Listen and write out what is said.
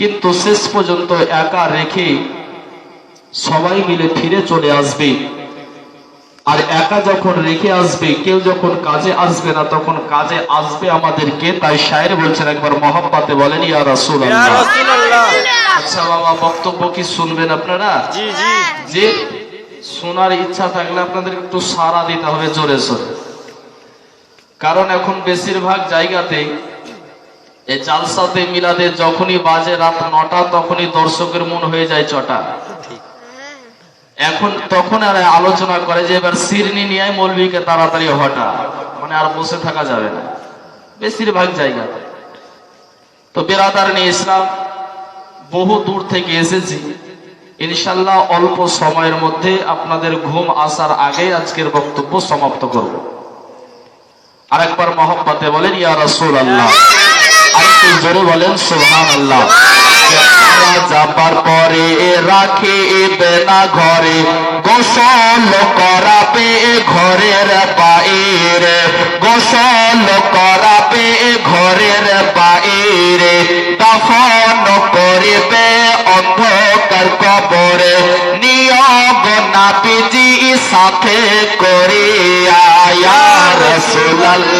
কিন্তু শেষ পর্যন্ত একা রেখে সবাই মিলে ফিরে চলে আসবে। আর একা যখন রেখে আসবে কেউ যখন কাজে আসবে না তখন কাজে আসবে আমাদেরকে। তাই শায়ের বলছেন একবার মহাব্বাতে বলেন ইয়া রাসূল আচ্ছা বাবা বক্তব্য কি শুনবেন আপনারা? জি জি। যে শোনার ইচ্ছা থাকলে আপনাদের একটু সাড়া দিতে হবে জোরে সোরে কারণ এখন বেশিরভাগ জায়গাতে এই জালসাতে মিলাদে যখনই বাজে রাত নটা, তখনই দর্শকের মন হয়ে যায় চটা এখন তখন আর আলোচনা করে যে এবার সিরনি নিয়ে তাড়াতাড়ি হটা মানে আর বসে থাকা যাবে না। বেশিরভাগ তো বেরাদার নিয়ে ইসলাম, বহু দূর থেকে এসেছি। ইনশাল্লাহ অল্প সময়ের মধ্যে আপনাদের ঘুম আসার আগে আজকের বক্তব্য সমাপ্ত করব। আরেকবার মোহাম্মতে বলেন আল্লাহ জোরে বলেন সুবহান আল্লাহ যাবার পরে রাখে না ঘরে গোসল করাবে ঘরের বাইরে গোসল করাবে ঘরের বাইরে দফন করিবে অন্ধকার কবরে নিয়োগ নাবিজি সাথে করিয়া ইয়া রাসূলুল্লাহ।